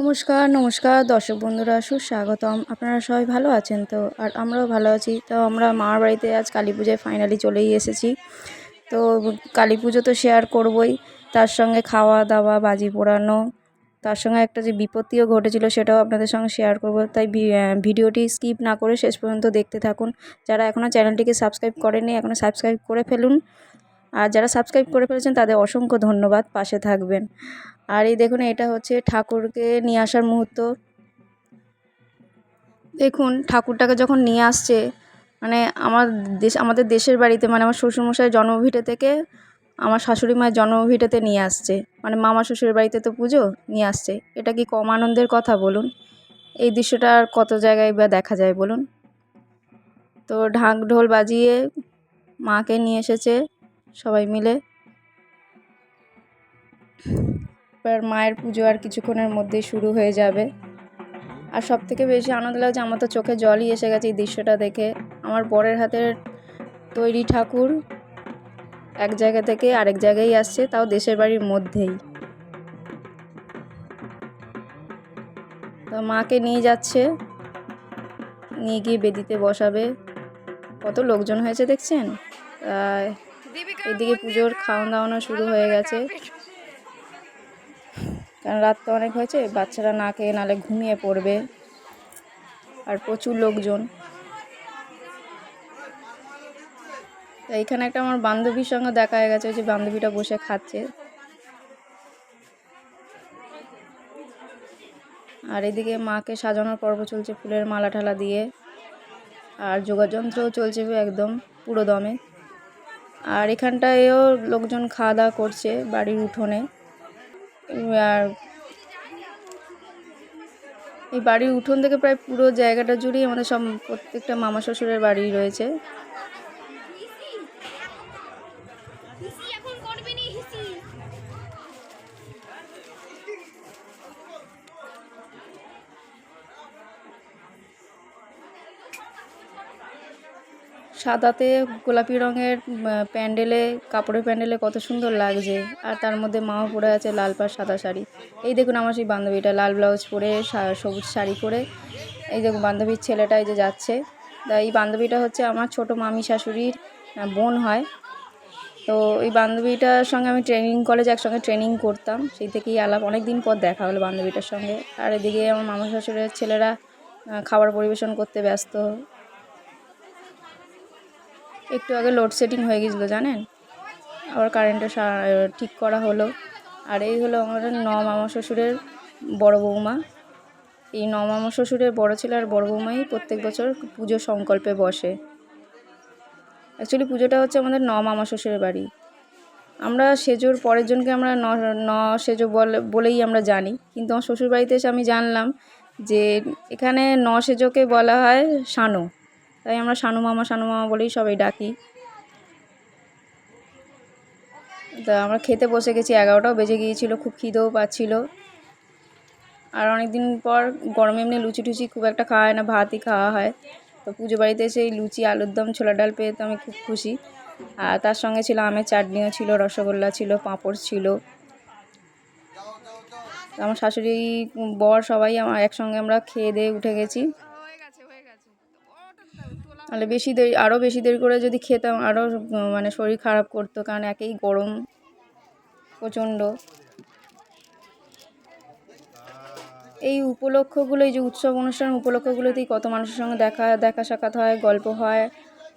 নমস্কার নমস্কার দর্শক বন্ধুরা, সুস্বাগতম। আপনারা সবাই ভালো আছেন তো? আর আমরাও ভালো আছি। তো আমরা মামার বাড়িতে আজ কালী পুজোয় ফাইনালি চলেই এসেছি। তো কালী পুজো তো শেয়ার করবই। তার সঙ্গে খাওয়া দাওয়া, বাজি পোড়ানো, তার সঙ্গে একটা যে বিপত্তিও ঘটেছিল সেটাও আপনাদের সঙ্গে শেয়ার করব। তাই ভিডিওটি স্কিপ না করে শেষ পর্যন্ত দেখতে থাকুন। যারা এখনও চ্যানেলটিকে সাবস্ক্রাইব করেনি এখনও সাবস্ক্রাইব করে ফেলুন। আর যারা সাবস্ক্রাইব করে ফেলেছেন, তাদের অসংখ্য ধন্যবাদ। পাশে থাকবেন। আর এই দেখুন, এটা হচ্ছে ঠাকুরকে নিয়ে আসার মুহূর্ত। দেখুন, ঠাকুরটাকে যখন নিয়ে আসছে মানে আমার দেশ, আমাদের দেশের বাড়িতে মানে আমার শ্বশুরমশাইয়ের জন্মভিটে থেকে আমার শাশুড়ি মায়ের জন্মভিটেতে নিয়ে আসছে। মানে মামা শ্বশুরের বাড়িতে তো পুজো, নিয়ে আসছে। এটা কি কম আনন্দের কথা বলুন? এই দৃশ্যটা আর কত জায়গায় বা দেখা যায় বলুন? তো ঢাক ঢোল বাজিয়ে মাকে নিয়ে এসেছে। সবাই মিলে। এবার মায়ের পুজো আর কিছুক্ষণের মধ্যেই শুরু হয়ে যাবে। আর সব থেকে বেশি আনন্দ লাগছে, আমার তো চোখে জলই এসে গেছে এই দৃশ্যটা দেখে। আমার বরের হাতের তৈরি ঠাকুর এক জায়গা থেকে আরেক জায়গায় আসছে, তাও দেশের বাড়ির মধ্যেই। তো মাকে নিয়ে যাচ্ছে, নিয়ে গিয়ে বেদিতে বসাবে। কত লোকজন হয়েছে দেখছেন? এদিকে পুজোর খাওয়ান দাওয়ানো শুরু হয়ে গেছে। কারণ রাত তো অনেক হয়েছে বাচ্চারা না খেয়ে নালে ঘুমিয়ে পড়বে। আর প্রচুর লোকজন। তো এইখানে একটা আমার বান্ধবীর সঙ্গে দেখা হয়ে গেছে ওই যে বান্ধবীটা বসে খাচ্ছে। আর এদিকে মাকে সাজানোর পর্ব চলছে ফুলের মালা ঠালা দিয়ে। আর যোগাযন্ত্রও চলছে একদম পুরো দমে আর এখানটায়ও লোকজন খাওয়া দাওয়া করছে বাড়ির উঠোনে। আর এই বাড়ির উঠোন থেকে প্রায় পুরো জায়গাটা জুড়েই আমাদের সব প্রত্যেকটা মামা শ্বশুরের বাড়ি রয়েছে। সাদাতে গোলাপি রঙের প্যান্ডেলে, কাপড়ের প্যান্ডেলে কত সুন্দর লাগছে। আর তার মধ্যে মাও পরে আছে লাল পাড় সাদা শাড়ি। এই দেখুন আমার সেই বান্ধবীটা, লাল ব্লাউজ পরে সবুজ শাড়ি পরে। এই দেখুন বান্ধবীর ছেলেটা এই যে যাচ্ছে। তা এই বান্ধবীটা হচ্ছে আমার ছোট মামি শাশুড়ির বোন হয়। তো এই বান্ধবীটার সঙ্গে আমি ট্রেনিং, কলেজে একসঙ্গে ট্রেনিং করতাম। সেই থেকেই আলাপ অনেক দিন পর দেখা হলো বান্ধবীটার সঙ্গে। আর এদিকে আমার মামা শাশুড়ির ছেলেরা খাবার পরিবেশন করতে ব্যস্ত। একটু আগে লোডশেডিং হয়ে গেছিল, জানেন? আবার কারেন্টটা ঠিক করা হলো। আর এই হলো আমাদের ন মামা শ্বশুরের বড় বৌমা। এই ন মামা শ্বশুরের বড় ছেলে আর বড় বৌমাই প্রত্যেক বছর পুজো সংকল্পে বসে। অ্যাকচুয়ালি পুজোটা হচ্ছে আমাদের ন মামা শ্বশুরের বাড়ি। আমরা সেজোর পরের জনকে আমরা ন ন সেজো বলে বলেই আমরা জানি। কিন্তু আমার শ্বশুর বাড়িতে এসে আমি জানলাম যে এখানে ন সেজোকে বলা হয় শানু। তাই আমরা শানু মামা শানু মামা বলেই সবাই ডাকি। তা আমরা খেতে বসে গেছি, এগারোটাও বেজে গিয়েছিল, খুব খিদেও পাচ্ছিল। আর অনেক দিন পর গরমে এমনি লুচি টুচি খুব একটা খাওয়া হয় না, ভাতই খাওয়া হয়। তো পুজো বাড়িতে এসে এই লুচি, আলুর দম ছোলা ডাল পেয়ে তো আমি খুব খুশি। আর তার সঙ্গে ছিল আমের চাটনিও ছিল, রসগোল্লা ছিল, পাঁপড় ছিল। আমার শাশুড়ি, বর সবাই আমার একসঙ্গে আমরা খেয়ে দিয়ে উঠে গেছি। তাহলে বেশি দেরি আরও বেশি দেরি করে যদি খেতাম আরও মানে শরীর খারাপ করতো, কারণ একেই গরম, প্রচণ্ড। এই উপলক্ষগুলো, এই যে উৎসব অনুষ্ঠান উপলক্ষগুলোতেই কত মানুষের সঙ্গে দেখা দেখা সাক্ষাৎ হয়, গল্প হয়,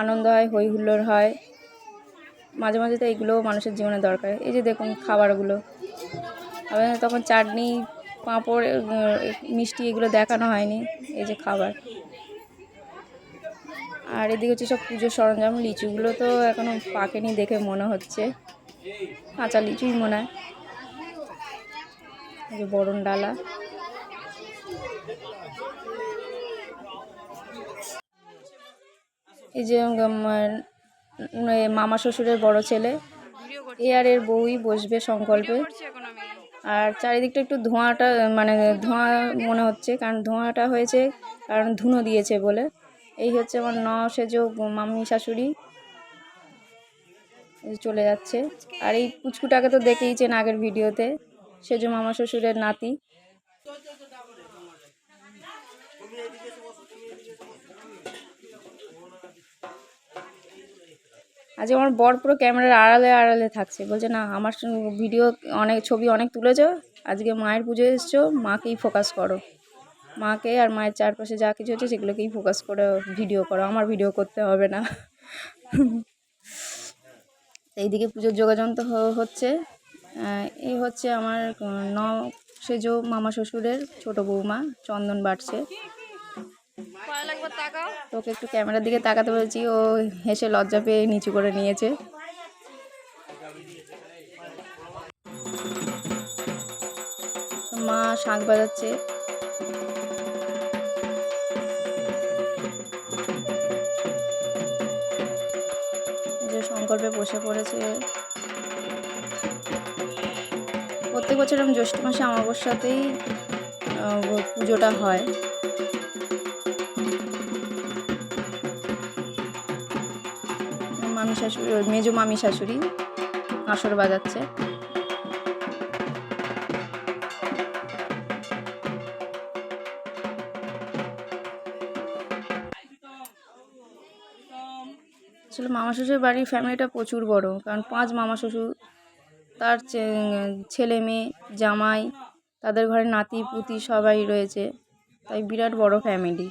আনন্দ হয় হই হুল্লোড় হয়। মাঝে মাঝে তো এইগুলোও মানুষের জীবনে দরকার। এই যে দেখুন খাবারগুলো। তখন চাটনি, পাঁপড় মিষ্টি এগুলো দেখানো হয়নি, এই যে খাবার। আর এদিকে হচ্ছে সব পুজোর সরঞ্জাম, লিচুগুলো তো এখনও পাকেনি দেখে মনে হচ্ছে। কাঁচা লিচুই মনে হয়। যে বরণ ডালা। এই যে মামা শ্বশুরের বড় ছেলে, এ আর এর বউই বসবে সংকল্পে। আর চারিদিকটা একটু ধোঁয়াটা মানে ধোঁয়া মনে হচ্ছে, কারণ ধোঁয়াটা হয়েছে, কারণ ধুনো দিয়েছে বলে। এই হচ্ছে আমার ন সেজো মামি শাশুড়ি। চলে যাচ্ছে। আর এই পুচকুটাকে তো দেখেইছেন আগের ভিডিওতে। সেজো মামা শ্বশুরের নাতি। আজকে আমার বর পুরো ক্যামেরার আড়ালে আড়ালে থাকছে। বলছে, না, আমার ভিডিও অনেক, ছবি অনেক তুলেছো। আজকে মায়ের পুজো এসছো, মাকেই ফোকাস করো। মাকে আর মায়ের চারপাশে যা কিছু হচ্ছে সেগুলোকেই ফোকাস করে ভিডিও করো। আমার ভিডিও করতে হবে না। এইদিকে পুজোর যোগাযন্ত্র হ- হচ্ছে। এই হচ্ছে আমার ন সেজো মামা শ্বশুরের ছোট বৌমা, চন্দন বাড়ছে তোকে একটু ক্যামেরার দিকে তাকাতে বলেছি, ও হেসে লজ্জা পেয়ে নিচু করে নিয়েছে। মা শাঁখ বাজাচ্ছে। সংকল্পে বসে পড়েছে। প্রত্যেক বছর আমি জ্যৈষ্ঠ মাসে অমাবস্যাতেই পুজোটা হয়। মামি শাশুড়ি, মেজো মামি শাশুড়ি আসর বাজাচ্ছে। আসলে মামা শ্বশুর বাড়ির ফ্যামিলিটা প্রচুর বড়। কারণ পাঁচ মামা শ্বশুর তার চে- ছেলে মেয়ে জামাই তাদের ঘরে নাতি পুতি সবাই রয়েছে। তাই বিরাট বড় ফ্যামিলি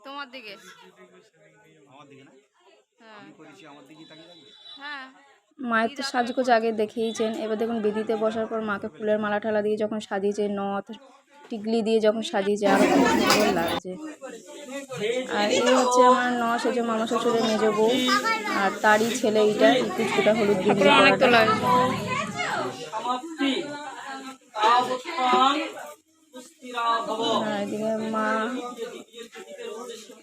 তোমার দিকে? আমার দিকে না? হ্যাঁ। হ্যাঁ। মায়ের তো সাজগোজ আগে দেখেইছেন। এবার দেখুন বেদিতে বসার পর মাকে ফুলের মালা ঠালা দিয়ে যখন সাজিয়েছে নথ টিকলি দিয়ে যখন সাজিয়েছে আরও খুব সুন্দর লাগছে। আর এই হচ্ছে আমার ন সেজো মামা শ্বশুরের মেজো বউ। আর তারই ছেলে এইটা কুচকুটা হলুদ আর এদিকে মা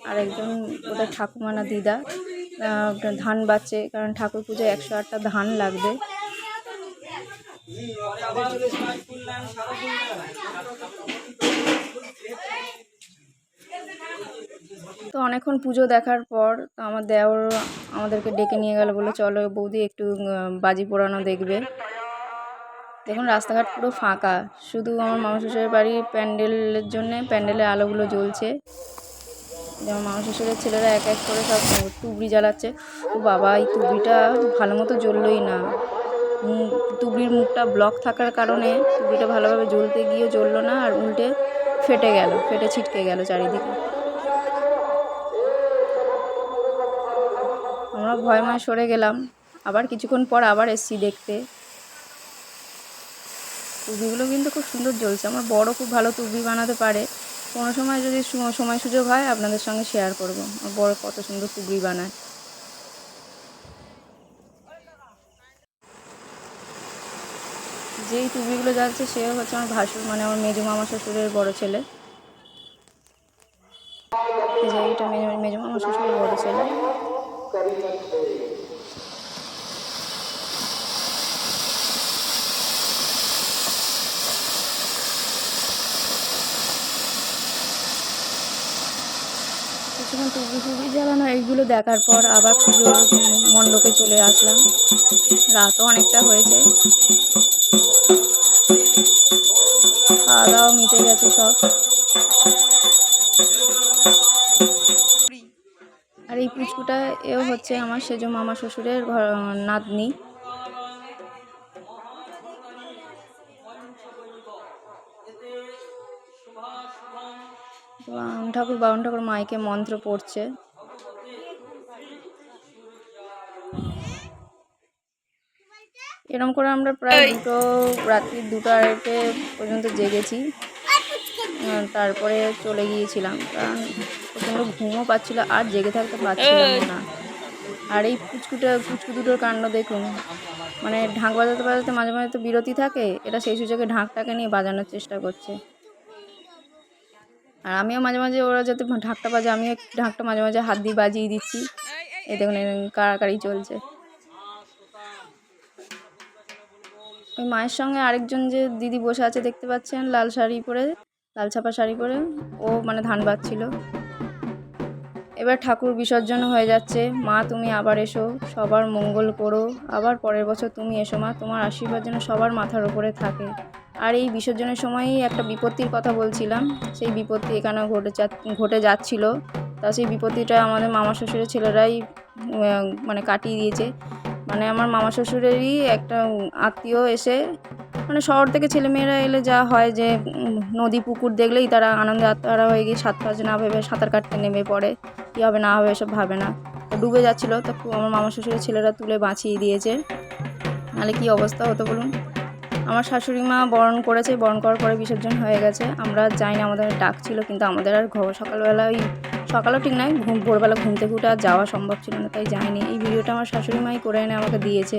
আর একজন ওদের ঠাকুমা না দিদা ধান বাচ্ছে কারণ ঠাকুর পুজোয় একশো আটটা ধান লাগবে আবার কৃষ্ণ কল্যাণ সারা তো অনেকক্ষণ পুজো দেখার পর আমার দেওর আমাদেরকে ডেকে নিয়ে গেল বলে, চলো বৌদি একটু বাজি পোড়ানো দেখবে। দেখুন রাস্তাঘাট পুরো ফাঁকা। শুধু আমার মামা শ্বশুরের বাড়ির প্যান্ডেলের জন্যে প্যান্ডেলের আলোগুলো জ্বলছে। যেমন মামা শ্বশুরের ছেলেরা এক এক করে সব তুবড়ি জ্বালাচ্ছে। ও বাবা, এই তুবড়িটা ভালো মতো জ্বললোই না। তুবড়ির মুখটা ব্লক থাকার কারণে তুবড়িটা ভালোভাবে জ্বলতে গিয়েও জ্বললো না, আর উল্টে ফেটে গেল, ফেটে ছিটকে গেল চারিদিকে। আমরা ভয়ময় সরে গেলাম। আবার কিছুক্ষণ পর আবার এসছি দেখতে। তুবিগুলো কিন্তু খুব সুন্দর জ্বলছে। আমার বড় খুব ভালো তুবি বানাতে পারে। কোনো সময় যদি সময় সুযোগ হয়, আপনাদের সঙ্গে শেয়ার করব। আমার বড় কত সুন্দর তুবড়ি বানায়। যেই তুবিগুলো যাচ্ছে সে হচ্ছে আমার ভাসুর মানে আমার মেজো মামা শ্বশুরের বড় ছেলে। যে মামা শ্বশুরের বড় ছেলে। জ্বালানো এইগুলো দেখার পর আবার পুজোর মণ্ডপে চলে আসলাম। রাতও অনেকটা হয়েছে। খাওয়া দাওয়া মিটে গেছে সব। এই পুচকুটা এও হচ্ছে আমার সেজ মামা শ্বশুরের ঘর নাতনি। বাউন ঠাকুর বাউন ঠাকুর মাইকে মন্ত্র পড়ছে। এরকম করে আমরা প্রায় দুটো রাত্রি দুটো আড়াইটে পর্যন্ত জেগেছি। তারপরে চলে গিয়েছিলাম, কারণ প্রচণ্ড ঘুমও পাচ্ছিল, আর জেগে থাকতে পারছিলাম না। আর এই পুচকুটা, পুচকু দুটোর কাণ্ড দেখুন। মানে ঢাক বাজাতে বাজাতে মাঝে মাঝে তো বিরতি থাকে, এটা সেই সুযোগে ঢাকটাকে নিয়ে বাজানোর চেষ্টা করছে। আর আমিও মাঝে মাঝে ওরা যাতে ঢাকটা বাজে, আমিও ঢাকটা মাঝে মাঝে হাত দিয়ে বাজিয়ে দিচ্ছি। এই দেখুন, কাড়াকাড়ি চলছে। ওই মায়ের সঙ্গে আরেকজন যে দিদি বসে আছে, দেখতে পাচ্ছেন, লাল শাড়ি পরে। লাল ছাপা শাড়ি পরে ও মানে ধান বাজছিল এবার ঠাকুর বিসর্জন হয়ে যাচ্ছে। মা, তুমি আবার এসো, সবার মঙ্গল করো। আবার পরের বছর তুমি এসো, মা, তোমার আশীর্বাদ যেন সবার মাথার ওপরে থাকে। আর এই বিসর্জনের সময়ই একটা বিপত্তির কথা বলছিলাম। সেই বিপত্তি এখানে ঘটে ঘটে যাচ্ছিল। তা সেই বিপত্তিটা আমাদের মামা শ্বশুরের ছেলেরাই মানে কাটিয়ে দিয়েছে। মানে আমার মামা শ্বশুরেরই একটা আত্মীয় এসে মানে শহর থেকে ছেলেমেয়েরা এলে যা হয় যে নদী, পুকুর দেখলেই তারা আনন্দে আত্মহারা হয়ে গিয়ে সাত পাঁচ না ভেবে সাঁতার কাটতে নেমে পড়ে। কী হবে না হবে এসব ভাবে না। ডুবে যাচ্ছিল, তো আমার মামা শ্বশুরের ছেলেরা তুলে বাঁচিয়ে দিয়েছে। নাহলে কী অবস্থা হতো বলুন? আমার শাশুড়ি মা বরণ করেছে, বরণ করার পরে বিসর্জন হয়ে গেছে। আমরা যাই না, আমাদের ডাক ছিল, কিন্তু আমাদের আর ঘর সকালবেলা ওই সকালও ঠিক নয় ঘুম, ভোরবেলা ঘুম থেকে উঠে আর যাওয়া সম্ভব ছিল না, তাই যাইনি। এই ভিডিওটা আমার শাশুড়ি মাই করে এনে আমাকে দিয়েছে।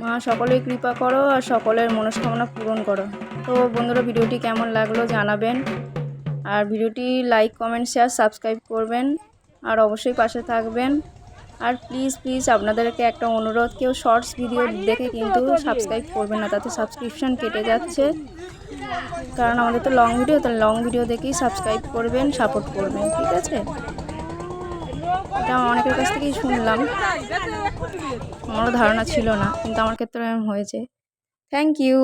মা সকলেই কৃপা করো আর সকলের মনস্কামনা পূরণ করো। তো বন্ধুরা, ভিডিওটি কেমন লাগল জানাবেন। আর ভিডিওটি লাইক, কমেন্ট, শেয়ার, সাবস্ক্রাইব করবেন। আর অবশ্যই পাশে থাকবেন। আর প্লিজ প্লিজ আপনাদেরকে একটা অনুরোধ, কেউ শর্টস ভিডিও দেখে কিন্তু সাবস্ক্রাইব করবেন না, তাতে সাবস্ক্রিপশান কেটে যাচ্ছে। কারণ আমাদের তো লং ভিডিও তো লং ভিডিও দেখেই সাবস্ক্রাইব করবেন সাপোর্ট করবেন, ঠিক আছে? এটা অনেকের কাছ থেকেই শুনলাম। আমারও ধারণা ছিল না, কিন্তু আমার ক্ষেত্রে হয়েছে। Thank you